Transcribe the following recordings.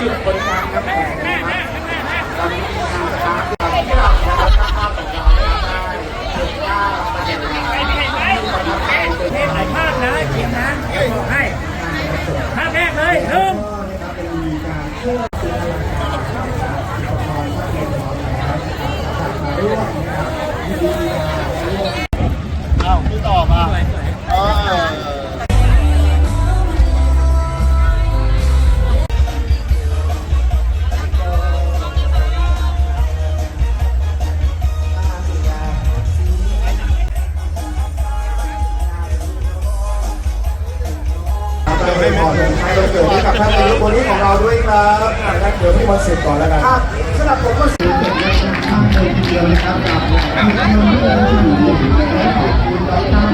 จุดบนทารกำแฟนะครับตอนนี้ทางสตางที่เรานะครับสร้างภาพของเราได้เกิดภาพประเด็นงานที่ประทับใจเป็นเทถ่ายภาพนะเขียนนะบอกให้ภาพแรกเลยหนึ่ง จะไม่อเลยใช้วันเกิดให้กับท่านนายกคนนี้ของเราด้วยครับนะครับเดี๋ยวพี่วันเสร็จก่อนแล้วกันครับสำหรับผมก็สีเสร็จแล้วข้างเลยทีเดียวนะครับกับทุกคนที่อยู่ในขอบคุณดร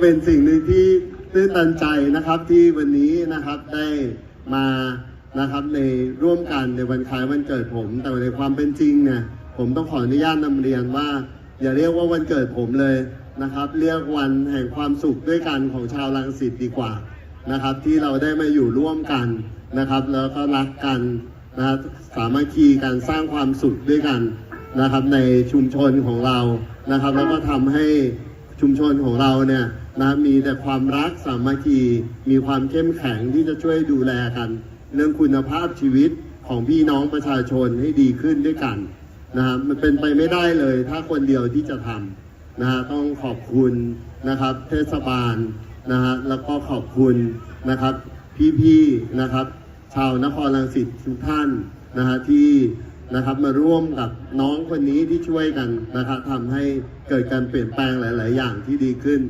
เป็นสิ่งหนึ่งที่ตื้นตันใจนะครับที่วันนี้นะครับได้มานะครับในร่วมกันในวันคล้ายวันเกิดผม แต่ในความเป็นจริงเนี่ยผมต้องขออนุญาตนำเรียนว่า อย่าเรียกว่าวันเกิดผมเลยนะครับ เรียกวันแห่งความสุขด้วยกันของชาวลังสิตดีกว่านะครับ ที่เราได้มาอยู่ร่วมกันนะครับ แล้วก็รักกันนะครับสามัคคีกันสร้างความสุขด้วยกันนะครับ ในชุมชนของเรานะครับ แล้วก็ทำให้ชุมชนของเราเนี่ย นะมีแต่ความรักสามัคคีมีความเข้มแข็งที่จะช่วยดูแลกัน เรื่องคุณภาพชีวิตของพี่น้องประชาชนให้ดีขึ้นด้วยกันนะครับมันเป็นไปไม่ได้เลย ถ้าคนเดียวที่จะทำนะฮะต้องขอบคุณนะครับ เทศบาลนะฮะแล้วก็ขอบคุณนะครับ พี่ๆนะครับ ชาวนครรังสิตทุกท่านนะฮะที่นะครับมาร่วมกับน้องคนนี้ที่ช่วยกันนะครับทำให้เกิดการเปลี่ยนแปลงหลาย ๆ อย่างที่ดีขึ้น